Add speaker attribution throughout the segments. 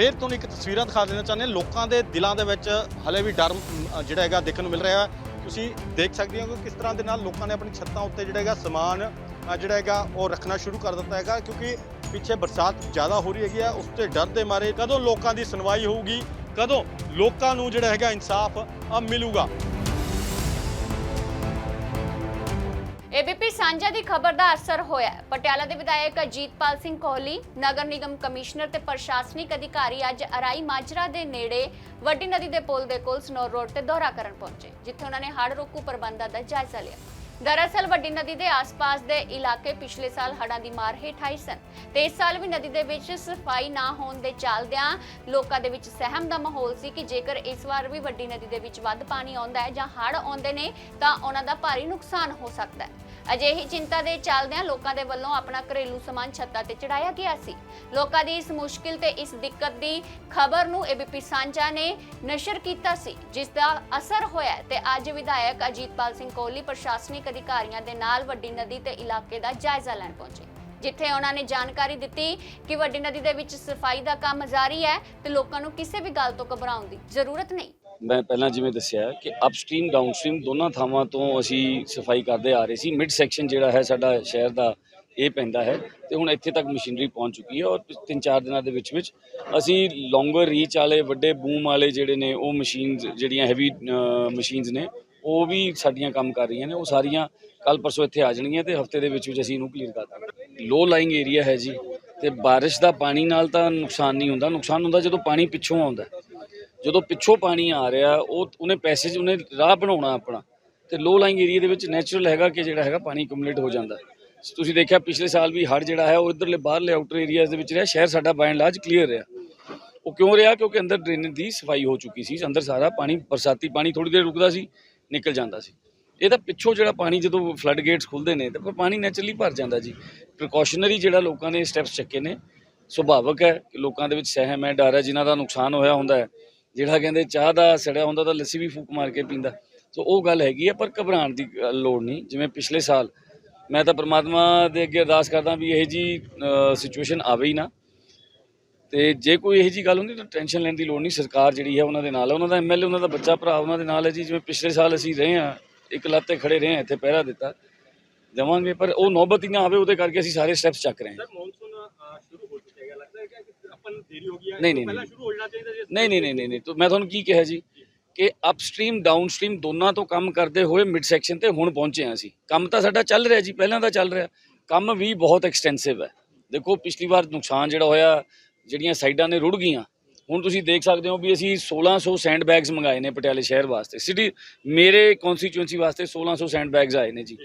Speaker 1: ਫਿਰ ਤੁਹਾਨੂੰ ਇੱਕ ਤਸਵੀਰਾਂ ਦਿਖਾ ਦੇਣਾ ਚਾਹੁੰਦੇ ਹਾਂ। ਲੋਕਾਂ ਦੇ ਦਿਲਾਂ ਦੇ ਵਿੱਚ ਹਲੇ ਵੀ ਡਰ ਜਿਹੜਾ ਹੈਗਾ ਦੇਖਣ ਨੂੰ ਮਿਲ ਰਿਹਾ ਹੈ। ਤੁਸੀਂ ਦੇਖ ਸਕਦੇ ਹੋ ਕਿ ਕਿਸ ਤਰ੍ਹਾਂ ਦੇ ਨਾਲ ਲੋਕਾਂ ਨੇ ਆਪਣੀ ਛੱਤਾਂ ਉੱਤੇ ਜਿਹੜਾ ਹੈਗਾ ਸਮਾਨ ਜਿਹੜਾ ਹੈਗਾ ਉਹ ਰੱਖਣਾ ਸ਼ੁਰੂ ਕਰ ਦਿੱਤਾ ਹੈਗਾ। ਕਿਉਂਕਿ ਪਿੱਛੇ ਬਰਸਾਤ ਜ਼ਿਆਦਾ ਹੋ ਰਹੀ ਹੈਗੀ ਆ ਉਸ ਤੇ ਡਰ ਦੇ ਮਾਰੇ ਕਦੋਂ ਲੋਕਾਂ ਦੀ ਸੁਣਵਾਈ ਹੋਊਗੀ ਕਦੋਂ ਲੋਕਾਂ ਨੂੰ ਜਿਹੜਾ ਹੈਗਾ ਇਨਸਾਫ ਅ, ਮਿਲੂਗਾ।
Speaker 2: ਏਬੀਪੀ ਸਾਂਝਾ ਦੀ ਖਬਰ ਦਾ ਅਸਰ ਹੋਇਆ ਹੈ। ਪਟਿਆਲਾ ਦੇ ਵਿਧਾਇਕ ਅਜੀਤਪਾਲ ਸਿੰਘ ਕੋਹਲੀ, ਨਗਰ ਨਿਗਮ ਕਮਿਸ਼ਨਰ ਤੇ ਪ੍ਰਸ਼ਾਸਨਿਕ ਅਧਿਕਾਰੀ ਅੱਜ ਅਰਾਈ ਮਾਜਰਾ ਦੇ ਨੇੜੇ ਵੱਡੀ ਨਦੀ ਦੇ ਪੁਲ ਦੇ ਕੋਲ ਸਨੋਰ ਰੋਡ ਤੇ ਦੌਰਾ ਕਰਨ ਪਹੁੰਚੇ, ਜਿੱਥੇ ਉਹਨਾਂ ਨੇ ਹੜ੍ਹ ਰੋਕੂ ਪ੍ਰਬੰਧਾਂ ਦਾ ਜਾਇਜ਼ਾ ਲਿਆ ਦਰਅਸਲ, ਵੱਡੀ ਨਦੀ ਦੇ ਆਸ-ਪਾਸ ਦੇ ਇਲਾਕੇ ਪਿਛਲੇ ਸਾਲ ਹੜ੍ਹਾਂ ਦੀ ਮਾਰ ਹੇਠ ਆਏ ਸਨ ਤੇ ਇਸ ਸਾਲ ਵੀ ਨਦੀ ਦੇ ਵਿੱਚ ਸਫ਼ਾਈ ਨਾ ਹੋਣ ਦੇ ਚੱਲਦਿਆਂ ਲੋਕਾਂ ਦੇ ਵਿੱਚ ਸਹਿਮ ਦਾ ਮਾਹੌਲ ਸੀ ਕਿ ਜੇਕਰ ਇਸ ਵਾਰ ਵੀ ਵੱਡੀ ਨਦੀ ਦੇ ਵਿੱਚ ਵੱਧ ਪਾਣੀ ਆਉਂਦਾ ਹੈ ਜਾਂ ਹੜ੍ਹ ਆਉਂਦੇ ਨੇ ਤਾਂ ਉਹਨਾਂ ਦਾ ਭਾਰੀ ਨੁਕਸਾਨ ਹੋ ਸਕਦਾ ਹੈ ਅਜਿਹੀ ਚਿੰਤਾ ਦੇ ਚੱਲਦਿਆਂ ਲੋਕਾਂ ਦੇ ਵੱਲੋਂ ਆਪਣਾ ਘਰੇਲੂ ਸਮਾਨ ਛੱਤਾਂ ਤੇ ਚੜਾਇਆ ਗਿਆ ਸੀ। ਲੋਕਾਂ ਦੀ ਇਸ ਮੁਸ਼ਕਿਲ ਤੇ ਇਸ ਦਿੱਕਤ ਦੀ ਖਬਰ ਨੂੰ ਏਬੀਪੀ ਸਾਂਝਾ ਨੇ ਨਸ਼ਰ ਕੀਤਾ ਸੀ, ਜਿਸ ਦਾ ਅਸਰ ਹੋਇਆ ਹੈ ਤੇ ਅੱਜ ਵਿਧਾਇਕ ਅਜੀਤਪਾਲ ਸਿੰਘ ਕੋਹਲੀ ਪ੍ਰਸ਼ਾਸਨਿਕ ਅਧਿਕਾਰੀਆਂ ਦੇ ਨਾਲ ਵੱਡੀ ਨਦੀ ਤੇ ਇਲਾਕੇ ਦਾ ਜਾਇਜ਼ਾ ਲੈਣ ਪਹੁੰਚੇ। ਜਿੱਥੇ ਉਹਨਾਂ ਨੇ ਜਾਣਕਾਰੀ ਦਿੱਤੀ ਕਿ ਵੱਡੀ ਨਦੀ ਦੇ ਵਿੱਚ ਸਫ਼ਾਈ ਦਾ ਕੰਮ ਜਾਰੀ ਹੈ ਤੇ ਲੋਕਾਂ ਨੂੰ ਕਿਸੇ ਵੀ ਗੱਲ ਤੋਂ ਘਬਰਾਉਣ ਦੀ ਜ਼ਰੂਰਤ ਨਹੀਂ।
Speaker 3: ਮੈਂ ਪਹਿਲਾਂ ਜਿਵੇਂ ਦੱਸਿਆ ਕਿ ਅਪਸਟ੍ਰੀਮ ਡਾਊਨਸਟ੍ਰੀਮ ਦੋਨਾਂ ਥਾਵਾਂ ਤੋਂ ਅਸੀਂ ਸਫ਼ਾਈ ਕਰਦੇ ਆ ਰਹੇ ਸੀ। ਮਿਡ ਸੈਕਸ਼ਨ ਜਿਹੜਾ ਹੈ ਸਾਡਾ ਸ਼ਹਿਰ ਦਾ, ਇਹ ਪੈਂਦਾ ਹੈ ਤੇ ਹੁਣ ਇੱਥੇ ਤੱਕ ਮਸ਼ੀਨਰੀ ਪਹੁੰਚ ਚੁੱਕੀ ਹੈ ਔਰ ਤਿੰਨ ਚਾਰ ਦਿਨਾਂ ਦੇ ਵਿੱਚ ਵਿੱਚ ਅਸੀਂ ਲੌਂਗਰ ਰੀਚ ਵਾਲੇ, ਵੱਡੇ ਬੂਮ ਵਾਲੇ ਜਿਹੜੇ ਨੇ, ਉਹ ਮਸ਼ੀਨਸ ਜਿਹੜੀਆਂ ਹੈਵੀ ਮਸ਼ੀਨਸ ਨੇ, ਉਹ ਵੀ ਸਾਡੀਆਂ ਕੰਮ ਕਰ ਰਹੀਆਂ ਨੇ। ਉਹ ਸਾਰੀਆਂ ਕੱਲ ਪਰਸੋਂ ਇੱਥੇ ਆ ਜਾਣਗੀਆਂ ਤੇ ਹਫ਼ਤੇ ਦੇ ਵਿੱਚ ਵਿੱਚ ਅਸੀਂ ਇਹਨੂੰ ਕਲੀਅਰ ਕਰ ਦਾਂਗੇ। ਲੋ ਲਾਈਂਗ ਏਰੀਆ ਹੈ ਜੀ ਤੇ ਬਾਰਿਸ਼ ਦਾ ਪਾਣੀ ਨਾਲ ਤਾਂ ਨੁਕਸਾਨ ਨਹੀਂ ਹੁੰਦਾ। ਨੁਕਸਾਨ ਹੁੰਦਾ ਜਦੋਂ ਪਾਣੀ ਪਿੱਛੋਂ ਆਉਂਦਾ ਜਦੋਂ ਪਿੱਛੋਂ ਪਾਣੀ ਆ ਰਿਹਾ, ਉਹ ਉਹਨੇ ਪੈਸੇ 'ਚ ਉਹਨੇ ਰਾਹ ਬਣਾਉਣਾ ਆਪਣਾ। ਤੇ ਲੋ ਲਾਈਂਗ ਏਰੀਆ ਦੇ ਵਿੱਚ ਨੈਚੁਰਲ ਹੈਗਾ ਕਿ ਜਿਹੜਾ ਹੈਗਾ ਪਾਣੀ ਕਮੂਲੇਟ ਹੋ ਜਾਂਦਾ। ਤੁਸੀਂ ਦੇਖਿਆ ਪਿਛਲੇ ਸਾਲ ਵੀ ਹੜ ਜਿਹੜਾ ਹੈ, ਉਹ ਇਧਰਲੇ ਬਾਹਰਲੇ ਆਊਟਰ ਏਰੀਆਜ਼ ਦੇ ਵਿੱਚ ਰਿਹਾ, ਸ਼ਹਿਰ ਸਾਡਾ ਬਾਇਨ ਲਾਜ ਕਲੀਅਰ ਰਿਹਾ। ਉਹ ਕਿਉਂ ਰਿਹਾ? ਕਿਉਂਕਿ ਅੰਦਰ ਡਰੇਨੇਜ ਦੀ ਸਫ਼ਾਈ ਹੋ ਚੁੱਕੀ ਸੀ, ਅੰਦਰ ਸਾਰਾ ਪਾਣੀ, ਬਰਸਾਤੀ ਪਾਣੀ ਥੋੜੀ ਦੇਰ ਰੁਕਦਾ ਸੀ, ਨਿਕਲ ਜਾਂਦਾ ਸੀ। ਇਹਦਾ ਪਿੱਛੋਂ ਜਿਹੜਾ ਪਾਣੀ ਜਦੋਂ ਫਲੱਡ ਗੇਟਸ ਖੁੱਲਦੇ ਨੇ, ਤਾਂ ਫਿਰ ਪਾਣੀ ਨੈਚੁਰਲੀ ਭਰ ਜਾਂਦਾ ਜੀ। ਪ੍ਰੀਕਾਸ਼ਨਰੀ ਜਿਹੜਾ ਲੋਕਾਂ ਨੇ ਸਟੈਪਸ ਚੱਕੇ ਨੇ, ਸੁਭਾਵਕ ਹੈ। ਕਿ ਲੋਕਾਂ ਦੇ ਵਿੱਚ ਸਹਿਮ ਹੈ, ਡਰ ਹੈ, ਜਿਨ੍ਹਾਂ ਦਾ ਨੁਕਸਾਨ ਹੋਇਆ ਹੁੰਦਾ ਹੈ। ਜਿਹੜਾ ਕਹਿੰਦੇ ਚਾਹ ਦਾ ਸੜਿਆ ਹੁੰਦਾ ਤਾਂ ਲੱਸੀ ਵੀ ਫੂਕ ਮਾਰ ਕੇ ਪੀਂਦਾ। ਸੋ ਉਹ ਗੱਲ ਹੈਗੀ ਹੈ ਪਰ ਘਬਰਾਉਣ ਦੀ ਲੋੜ ਨਹੀਂ। ਜਿਵੇਂ ਪਿਛਲੇ ਸਾਲ ਮੈਂ ਤਾਂ ਪ੍ਰਮਾਤਮਾ ਦੇ ਅੱਗੇ ਅਰਦਾਸ ਕਰਦਾ ਵੀ ਇਹ ਜੀ ਸਿਚੁਏਸ਼ਨ ਆਵੇ ਹੀ ਨਾ। ਤੇ ਜੇ ਕੋਈ ਇਹੋ ਜੀ ਗੱਲ ਹੁੰਦੀ ਤਾਂ ਟੈਨਸ਼ਨ ਲੈਣ ਦੀ ਲੋੜ ਨਹੀਂ। ਸਰਕਾਰ ਜਿਹੜੀ ਹੈ ਉਹਨਾਂ ਦੇ ਨਾਲ ਹੈ ਉਹਨਾਂ ਦਾ ਐਮਐਲਏ ਉਹਨਾਂ ਦਾ ਬੱਚਾ ਭਰਾ ਉਹਨਾਂ ਦੇ ਨਾਲ ਹੈ ਜੀ। ਜਿਵੇਂ ਪਿਛਲੇ ਸਾਲ ਅਸੀਂ ਰਹੇ ਹਾਂ, ਇੱਕ ਲੱਤ ਤੇ ਖੜੇ ਰਹੇ ਹਾਂ, ਇੱਥੇ ਪਹਿਰਾ ਦਿੱਤਾ। ਦੇਵਾਂਗੇ, ਪਰ ਉਹ ਨੌਬਤ ਹੀ ਨਾ ਆਵੇ, ਉਹਦੇ ਕਰਕੇ ਅਸੀਂ ਸਾਰੇ ਸਟੈਪਸ ਚੱਕ ਰਹੇ ਹਾਂ।
Speaker 1: ਮੌਨਸੂਨ ਸ਼ੁਰੂ ਹੋ ਕਿ ਆਪਾਂ ਨੂੰ ਦੇਰੀ ਹੋ ਗਈ ਹੈ
Speaker 3: ਨਹੀਂ, ਨਹੀਂ,
Speaker 1: ਪਹਿਲਾਂ
Speaker 3: ਨਹੀਂ।
Speaker 1: ਸ਼ੁਰੂ ਹੋ ਜਾਣਾ ਚਾਹੀਦਾ ਜੀ
Speaker 3: ਨਹੀਂ ਨਹੀਂ ਨਹੀਂ ਨਹੀਂ ਨਹੀਂ। ਤਾਂ ਮੈਂ ਤੁਹਾਨੂੰ ਕੀ ਕਿਹਾ ਜੀ ਕਿ ਅਪਸਟ੍ਰੀਮ ਡਾਊਨਸਟ੍ਰੀਮ ਦੋਨਾਂ ਤੋਂ ਕੰਮ ਕਰਦੇ ਹੋਏ ਮਿਡ ਸੈਕਸ਼ਨ ਤੇ ਹੁਣ ਪਹੁੰਚੇ ਹਾਂ ਅਸੀਂ। ਕੰਮ ਤਾਂ ਸਾਡਾ ਚੱਲ ਰਿਹਾ ਜੀ ਪਹਿਲਾਂ ਦਾ ਚੱਲ ਰਿਹਾ। ਕੰਮ ਵੀ ਬਹੁਤ ਐਕਸਟੈਂਸਿਵ ਹੈ। ਦੇਖੋ ਪਿਛਲੀ ਵਾਰ ਨੁਕਸਾਨ ਜਿਹੜਾ ਹੋਇਆ ਜਿਹੜੀਆਂ ਸਾਈਡਾਂ ਨੇ ਰੁੜ ਗਈਆਂ ਹੁਣ ਤੁਸੀਂ ਦੇਖ ਸਕਦੇ ਹੋ ਵੀ ਅਸੀਂ 1600 ਸੈਂਡ ਬੈਗਸ ਮੰਗਾਏ ਨੇ ਪਟਿਆਲੇ ਸ਼ਹਿਰ ਵਾਸਤੇ। ਸਿਟੀ ਮੇਰੇ ਕਨਸਟੀਚੁਐਂਸੀ ਵਾਸਤੇ 1600 ਸੈਂਡ ਬੈਗਸ ਆਏ ਨੇ ਜੀ।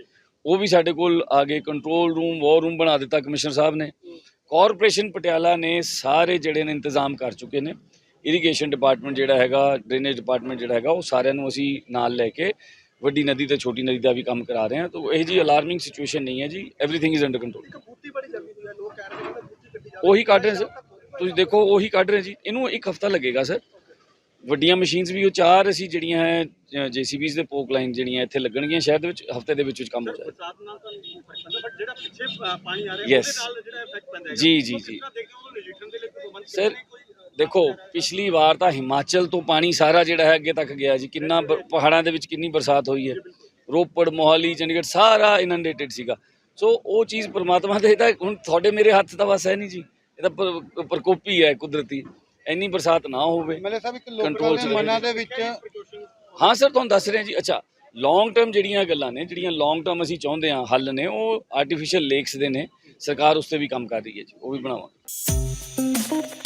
Speaker 3: ਉਹ ਵੀ ਸਾਡੇ ਕੋਲ ਆ ਗਏ ਕੰਟਰੋਲ ਰੂਮ ਵਾਰ ਰੂਮ ਬਣਾ ਦਿੱਤਾ ਕਮਿਸ਼ਨਰ ਸਾਹਿਬ ਨੇ। ਕਾਰਪੋਰੇਸ਼ਨ ਪਟਿਆਲਾ ਨੇ ਸਾਰੇ ਜਿਹੜੇ ਨੇ ਇੰਤਜ਼ਾਮ ਕਰ ਚੁੱਕੇ ਨੇ। ਇਰੀਗੇਸ਼ਨ ਡਿਪਾਰਟਮੈਂਟ ਜਿਹੜਾ ਹੈਗਾ ਡਰੇਨੇਜ ਡਿਪਾਰਟਮੈਂਟ ਜਿਹੜਾ ਹੈਗਾ, ਉਹ ਸਾਰਿਆਂ ਨੂੰ ਅਸੀਂ ਨਾਲ ਲੈ ਕੇ ਵੱਡੀ ਨਦੀ ਤੇ ਛੋਟੀ ਨਦੀ ਦਾ ਵੀ ਕੰਮ ਕਰਾ ਰਹੇ ਹਾਂ। ਤਾਂ ਇਹ ਜੀ ਅਲਾਰਮਿੰਗ ਸਿਚੁਏਸ਼ਨ ਨਹੀਂ ਹੈ ਜੀ। ਐਵਰੀਥਿੰਗ ਇਜ਼ ਅੰਡਰ ਕੰਟਰੋਲ ਉਹੀ ਕੱਢ ਰਹੇ ਸਰ ਤੁਸੀਂ ਦੇਖੋ, ਉਹੀ ਕੱਢ ਰਹੇ ਜੀ ਇਹਨੂੰ ਇੱਕ ਹਫਤਾ ਲੱਗੇਗਾ, ਸਰ। ਵੱਡੀਆਂ ਮਸ਼ੀਨਸ ਵੀ ਉਹ ਚਾਰ ਅਸੀਂ ਜਿਹੜੀਆਂ ਹੈ ਜੀਸੀਬੀਜ਼ ਦੇ ਪੋਕ ਲਾਈਨ ਜਿਹੜੀਆਂ ਇੱਥੇ ਲੱਗਣਗੀਆਂ ਸ਼ਹਿਰ ਦੇ ਵਿੱਚ ਹਫ਼ਤੇ ਦੇ ਵਿੱਚ ਵਿੱਚ ਕੰਮ ਹੋ ਜਾਏਗਾ
Speaker 1: ਬਟ ਜਿਹੜਾ ਪਿੱਛੇ ਅ, ਪਾਣੀ ਆ ਰਿਹਾ
Speaker 3: Yes.
Speaker 1: ਉਹਦੇ ਨਾਲ ਜਿਹੜਾ ਇਫੈਕਟ ਪੈਂਦਾ ਹੈ
Speaker 3: ਜੀ, ਜੀ, ਜੀ।
Speaker 1: ਦੇ
Speaker 3: ਸਰ ਦੇਖੋ ਪਿਛਲੀ ਵਾਰ ਤਾਂ ਹਿਮਾਚਲ ਤੋਂ ਪਾਣੀ ਸਾਰਾ ਜਿਹੜਾ ਹੈ ਅੱਗੇ ਤੱਕ ਗਿਆ ਜੀ। ਕਿੰਨਾ ਪਹਾੜਾਂ ਦੇ ਵਿੱਚ ਕਿੰਨੀ ਬਰਸਾਤ ਹੋਈ ਹੈ। ਰੋਪੜ ਮੋਹਾਲੀ ਚੰਡੀਗੜ੍ਹ ਸਾਰਾ ਇਨੰਡੇਟਡ ਸੀਗਾ। ਸੋ ਉਹ ਚੀਜ਼ ਪ੍ਰਮਾਤਮਾ ਦੇ ਤਾਂ ਹੁਣ ਤੁਹਾਡੇ ਮੇਰੇ ਹੱਥ ਤਾਂ ਬਸ ਹੈ ਨਹੀਂ ਜੀ। ਇਹ ਤਾਂ ਪਰ- ਪ੍ਰਕੋਪੀ ਹੈ ਕੁਦਰਤੀ। ਇੰਨੀ ਬਰਸਾਤ ਨਾ ਹੋਵੇ।
Speaker 4: ਮਲੇ ਸਾਹਿਬ ਇੱਕ ਲੋਕਾਂ ਦੇ ਮਨਾਂ। ਦੇ ਵਿੱਚ
Speaker 3: ਹਾਂ ਸਰ ਤੁਹਾਨੂੰ ਦੱਸ ਰਹੇ ਜੀ ਅੱਛਾ ਲੌਂਗ ਟਰਮ ਜਿਹੜੀਆਂ ਗੱਲਾਂ ਨੇ ਜਿਹੜੀਆਂ ਲੌਂਗ ਟਰਮ ਅਸੀਂ ਚਾਹੁੰਦੇ ਹਾਂ ਹੱਲ ਨੇ ਉਹ ਆਰਟੀਫੀਸ਼ੀਅਲ ਲੇਕਸ ਦੇ ਨੇ। ਸਰਕਾਰ ਉਸ ਤੇ ਵੀ ਕੰਮ ਕਰ ਰਹੀ ਹੈ ਜੀ ਉਹ ਵੀ ਬਣਾਵਾਂਗੇ।